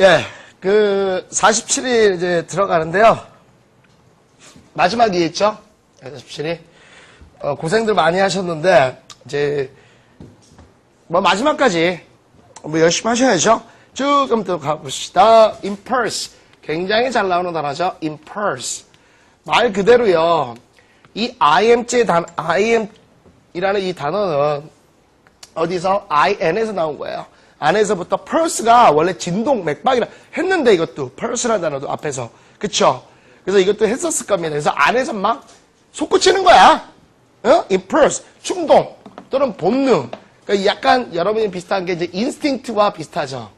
예, 그 47일 이제 들어가는데요. 마지막이겠죠? 47일. 어, 고생들 많이 하셨는데 이제 뭐 마지막까지 뭐 열심히 하셔야죠. 쭉 한번 또 가봅시다. impulse. 굉장히 잘 나오는 단어죠. impulse. 말 그대로요. 이 IMJ 단, IM이라는 이 단어는 어디서? IN에서 나온 거예요. 안에서부터 pulse가 원래 진동, 맥박이라 했는데 이것도 pulse라는 단어도 앞에서. 그쵸? 그래서 이것도 했었을 겁니다. 그래서 안에서 막 솟구치는 거야. 어? impulse. 충동. 또는 본능. 그러니까 약간 여러분이 비슷한 게 이제 instinct와 비슷하죠.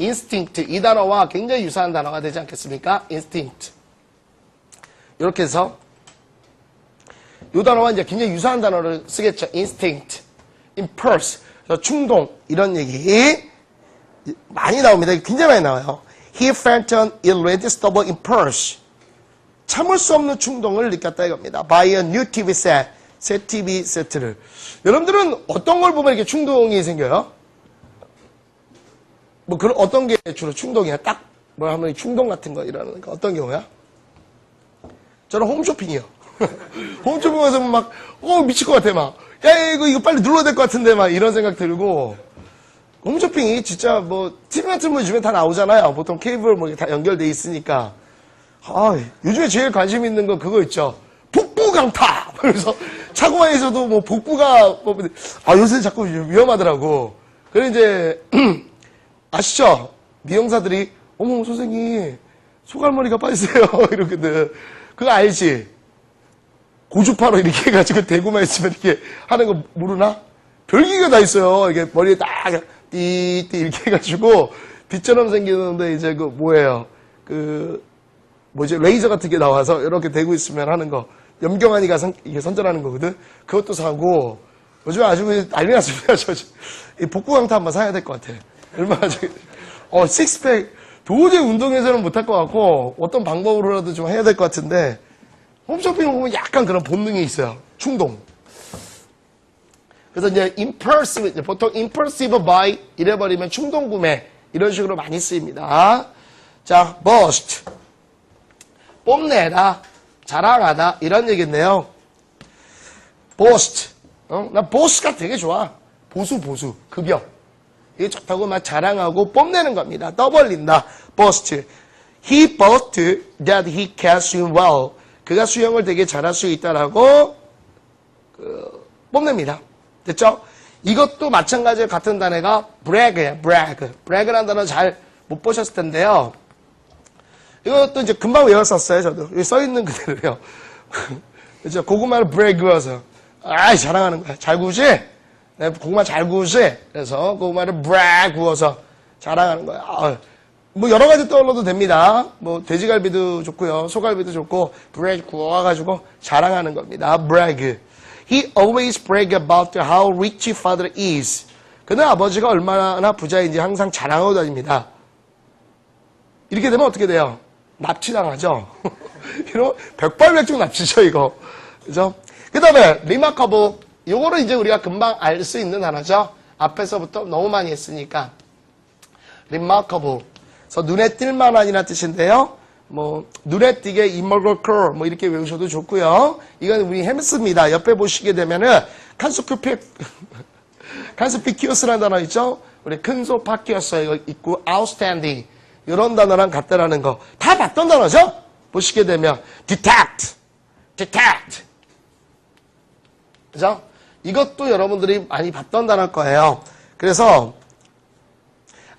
instinct. 이 단어와 굉장히 유사한 단어가 되지 않겠습니까? instinct. 이렇게 해서 이 단어와 이제 굉장히 유사한 단어를 쓰겠죠. instinct, impulse, 충동 이런 얘기 많이 나옵니다. 굉장히 많이 나와요. He felt an irresistible impulse. 참을 수 없는 충동을 느꼈다 이겁니다. By a new TV set, 새 TV 세트를. 여러분들은 어떤 걸 보면 이렇게 충동이 생겨요? 뭐 그런 어떤 게 주로 충동이야? 딱 뭐 하면 충동 같은 거 일어나는 거 어떤 경우야? 저는 홈쇼핑이요. 홈쇼핑 가서 막, 어, 미칠 것 같아, 막. 야, 이거, 이거 빨리 눌러야 될 것 같은데, 막 이런 생각 들고. 홈쇼핑이 진짜 뭐, TV 같은 거 요즘에 다 나오잖아요. 보통 케이블 뭐 다 연결돼 있으니까. 아, 요즘에 제일 관심 있는 거 그거 있죠. 복부 강타! 그래서 차고에서도 뭐 복부가, 뭐, 아, 요새 자꾸 위험하더라고. 그래, 이제, 아시죠? 미용사들이, 어머, 선생님, 소갈머리가 빠지세요. 이러거든. 그거 알지? 고주파로 이렇게 해가지고 대구만 있으면 이렇게 하는 거 모르나? 별기가 다 있어요. 이게 머리에 딱, 띠띠 이렇게 해가지고 빛처럼 생기는데 이제 그 뭐예요? 그, 뭐지? 레이저 같은 게 나와서 이렇게 대고 있으면 하는 거. 염경환이가 선, 이게 선전하는 거거든? 그것도 사고, 요즘에 아주 난리 났습니다. 저, 저. 이 복부 강타 한번 사야 될 것 같아. 얼마나 저, 어, 식스팩. 도저히 운동해서는 못할 것 같고, 어떤 방법으로라도 좀 해야 될 것 같은데, 홈쇼핑을 보면 약간 그런 본능이 있어요. 충동. 그래서 이제 impulsive, 보통 impulsive buy 이래버리면 충동 구매 이런 식으로 많이 쓰입니다. 자, boast. 뽐내다, 자랑하다 이런 얘기인데요. boast. 어? 나 boss가 되게 좋아. 보수, 보수, 급여. 이게 좋다고 막 자랑하고 뽐내는 겁니다. 떠벌린다. boast. He boasted that he can swim well. 그가 수영을 되게 잘할 수 있다라고 그, 뽐냅니다. 됐죠? 이것도 마찬가지로 같은 단어가 brag예요. brag. brag라는 단어 잘 못 보셨을 텐데요. 이것도 이제 금방 외웠었어요. 저도 여기 써 있는 그대로요. 그죠? 고구마를 brag 구워서 아이 자랑하는 거야. 잘 구우지? 네, 고구마 잘 구우지? 그래서 고구마를 brag 구워서 자랑하는 거야. 아, 뭐 여러 가지 떠올려도 됩니다. 뭐 돼지갈비도 좋고요, 소갈비도 좋고 brag 구워가지고 자랑하는 겁니다. brag. He always brag about how rich father is. 그는 아버지가 얼마나 부자인지 항상 자랑하고 다닙니다. 이렇게 되면 어떻게 돼요? 납치당하죠. 이런 백발백중 납치죠 이거. 그죠? 그 다음에 remarkable. 요거는 이제 우리가 금방 알 수 있는 단어죠. 앞에서부터 너무 많이 했으니까. remarkable. 그래서 눈에 띌만한이라는 뜻인데요. 뭐 눈에 띄게 immortal 뭐 이렇게 외우셔도 좋고요. 이건 우리 햄스입니다. 옆에 보시게 되면은 칸스쿠피 칸스피키어스라는 단어 있죠. 우리 큰소 파키어스 이거 있고 outstanding 이런 단어랑 같다라는 거 다 봤던 단어죠. 보시게 되면 detect, detect, 그죠? 이것도 여러분들이 많이 봤던 단어일 거예요. 그래서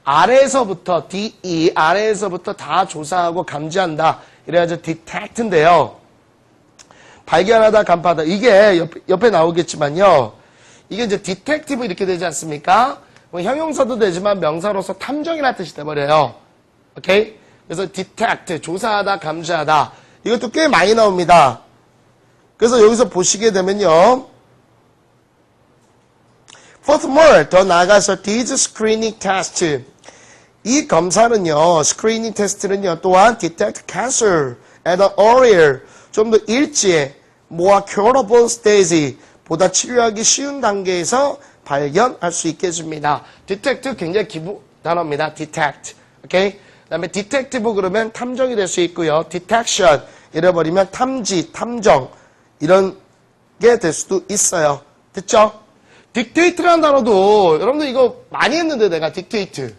아래에서부터 DE 아래에서부터 다 조사하고 감지한다. 이래가지고 detect인데요. 발견하다, 간파하다. 이게 옆, 옆에 나오겠지만요. 이게 이제 detective 이렇게 되지 않습니까? 뭐 형용사도 되지만 명사로서 탐정이라는 뜻이 돼버려요. 오케이? 그래서 detect, 조사하다, 감지하다. 이것도 꽤 많이 나옵니다. 그래서 여기서 보시게 되면요. Furthermore, 더 나아가서 this screening test. 이 검사는요, 스크리닝 테스트는요, 또한 detect cancer at an earlier, 좀 더 일찍 more curable stage, 보다 치료하기 쉬운 단계에서 발견할 수 있게 해줍니다. detect 굉장히 기부 단어입니다. detect. 오케이? 그 다음에 detective 그러면 탐정이 될 수 있고요. detection. 잃어버리면 탐지, 탐정. 이런 게 될 수도 있어요. 됐죠? dictate라는 단어도 여러분들 이거 많이 했는데 내가 dictate.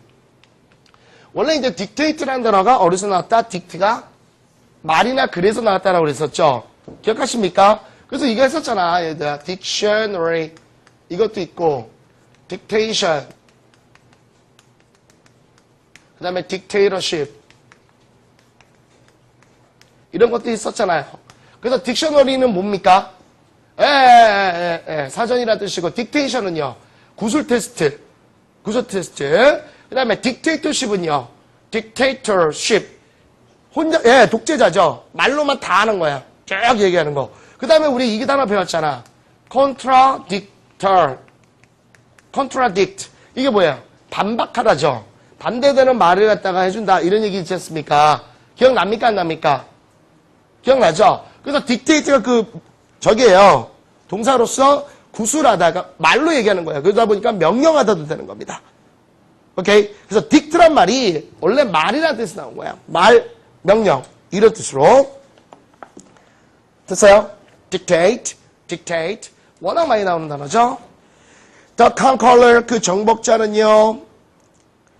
원래 이제 dictate라는 단어가 어디서 나왔다? dict가 말이나 글에서 나왔다라고 그랬었죠. 기억하십니까? 그래서 이거 했었잖아. 얘들아. dictionary. 이것도 있고, dictation. 그 다음에 dictatorship. 이런 것도 있었잖아요. 그래서 딕셔너리는 뭡니까? 에, 에, 에, 에, 사전이라 뜻이고, 딕테이션은요, 구술 테스트. 구술 테스트. 그 다음에 딕테이터십은요, 딕테이터십. 혼자, 예, 독재자죠. 말로만 다 하는 거야. 쭉 얘기하는 거. 그 다음에 우리 이 단어 배웠잖아. contradictor. contradict. 이게 뭐야? 반박하다죠. 반대되는 말을 갖다가 해준다. 이런 얘기 있지 않습니까? 기억납니까? 안 납니까? 기억나죠? 그래서 딕테이트가 그, 저기에요. 동사로서 구술하다가 말로 얘기하는 거야. 그러다 보니까 명령하다도 되는 겁니다. 오케이? 그래서 딕트란 말이 원래 말이라는 뜻에서 나온 거야. 말, 명령. 이런 뜻으로. 됐어요? dictate, dictate. 워낙 많이 나오는 단어죠? The conqueror, 그 정복자는요.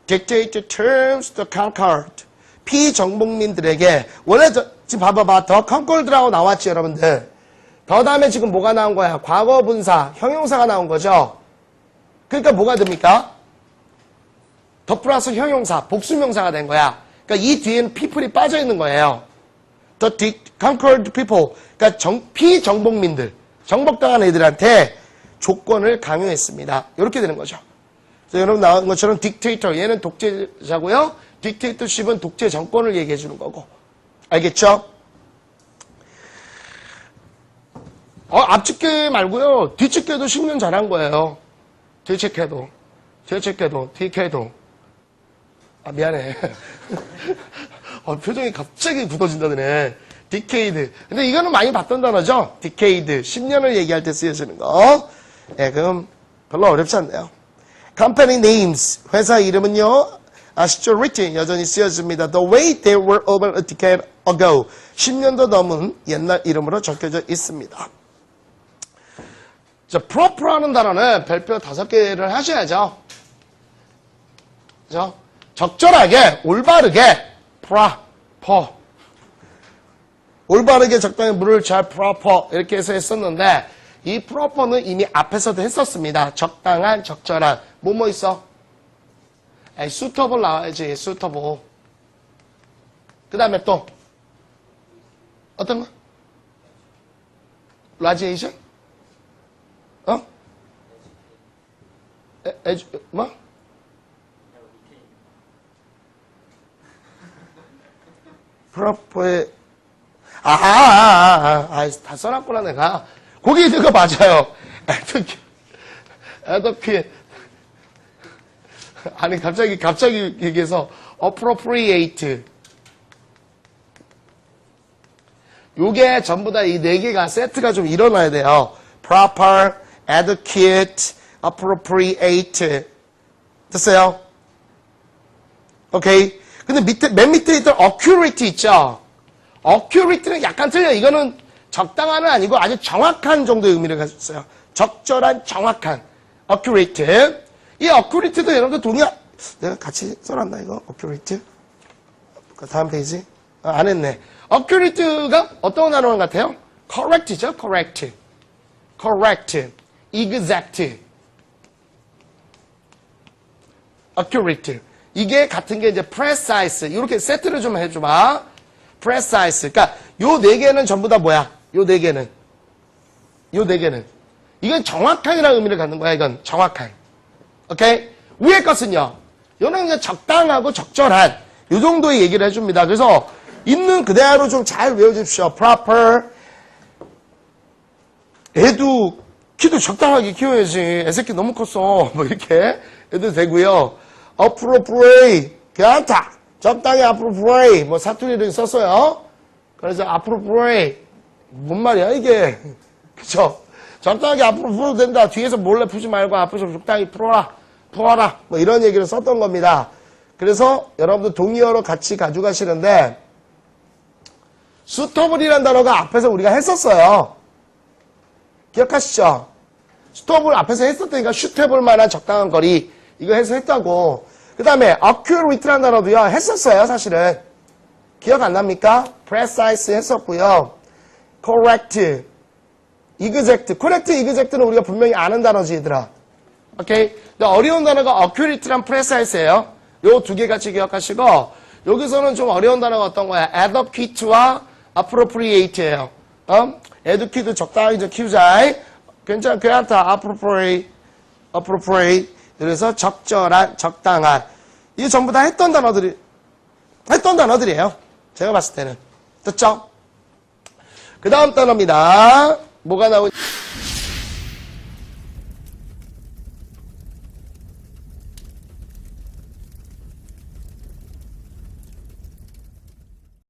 dictate the terms to conquered. 피정복민들에게 원래 저, 지금 봐봐봐. 더 conquered라고 나왔지 여러분들. 더 다음에 지금 뭐가 나온 거야? 과거 분사, 형용사가 나온 거죠? 그러니까 뭐가 됩니까? 더 플러스 형용사, 복수명사가 된 거야. 그러니까 이 뒤에는 people이 빠져 있는 거예요. The conquered people. 그러니까 정, 피정복민들, 정복당한 애들한테 조건을 강요했습니다. 이렇게 되는 거죠. 그래서 여러분 나온 것처럼 딕테이터, 얘는 독재자고요. 딕테이터십은 독재 정권을 얘기해 주는 거고. 알겠죠? 어, 앞집게 말고요. 뒤집게도 10년 잘한 거예요. 뒤집게도. 뒤집게도. 뒤집게도. 아, 미안해. 어, 표정이 갑자기 굳어진다네. 디케이드. 근데 이거는 많이 봤던 단어죠? 디케이드. 10년을 얘기할 때 쓰여지는 거. 예, 그럼 별로 어렵지 않네요. Company names. 회사 이름은요. 아시죠? written. 여전히 쓰여집니다. The way they were over a decade ago. 10년도 넘은 옛날 이름으로 적혀져 있습니다. 자, proper라는 단어는 별표 다섯 개를 하셔야죠. 그죠? 적절하게, 올바르게, proper. 올바르게 적당히 물을 잘 proper 이렇게 해서 했었는데 이 proper는 이미 앞에서도 했었습니다. 적당한, 적절한. 뭐 뭐 있어? 에이, suitable 나와야지, suitable. 그 다음에 또 어떤 거? 라지에이션? 어? 에, 에주, 뭐? 프로포의 아하, 아, 아, 아, 다 써놨구나, 내가. 거기 있는 거 맞아요. 에더키, 에더키. 아니, 갑자기, 갑자기 얘기해서, appropriate. 요게 전부 다 이 네 개가 세트가 좀 일어나야 돼요. proper, adequate, appropriate. 됐어요? 오케이. 근데 밑에, 맨 밑에 있던 accurate 있죠? accurate는 약간 틀려. 이거는 적당한은 아니고 아주 정확한 정도의 의미를 가지고 있어요. 적절한, 정확한. accurate. 이 accurate도 여러분들 동의하, 내가 같이 써놨나, 이거? accurate? 그 다음 페이지? 아, 안 했네. accurate가 어떤 단어 같아요? correct죠? correct. correct. exact. accurate. 이게 같은 게 이제 precise. 이렇게 세트를 좀 해줘봐. precise. 그러니까 요 네 개는 전부 다 뭐야? 요 네 개는. 요 네 개는. 이건 정확한이라는 의미를 갖는 거야. 이건 정확한. 오케이? 위에 것은요. 요는 이제 적당하고 적절한 요 정도의 얘기를 해줍니다. 그래서 있는 그대로 좀 잘 외워주십시오. proper. 애도 키도 적당하게 키워야지. 애새끼 너무 컸어. 뭐 이렇게 해도 되고요. Appropriate. 괜찮다. 적당히 appropriate. 뭐 사투리를 썼어요. 그래서 appropriate. 뭔 말이야 이게 그쵸 적당하게 앞으로 풀어도 된다 뒤에서 몰래 푸지 말고 앞에서 적당히 풀어라 풀어라 뭐 이런 얘기를 썼던 겁니다 그래서 여러분들 동의어로 같이 가져가시는데 수터블이라는 단어가 앞에서 우리가 했었어요 기억하시죠? 스톱을 앞에서 했었다니까 슈테볼 만한 적당한 거리 이거 해서 했다고. 그 다음에 accurate라는 단어도요 했었어요 사실은. 기억 안 납니까? precise 했었고요. correct exact. correct exact는 우리가 분명히 아는 단어지 얘들아 오케이 근데 어려운 단어가 accurate랑 precise예요. 요 두 개 같이 기억하시고 여기서는 좀 어려운 단어가 어떤 거야? adequate와 appropriate예요. 어? adequate 적당히 좀 키우자 괜찮아 괜찮다. appropriate appropriate 그래서 적절한 적당한. 이게 전부 다 했던 단어들이 했던 단어들이에요. 제가 봤을 때는. 됐죠? 그 다음 단어입니다. 뭐가 나오냐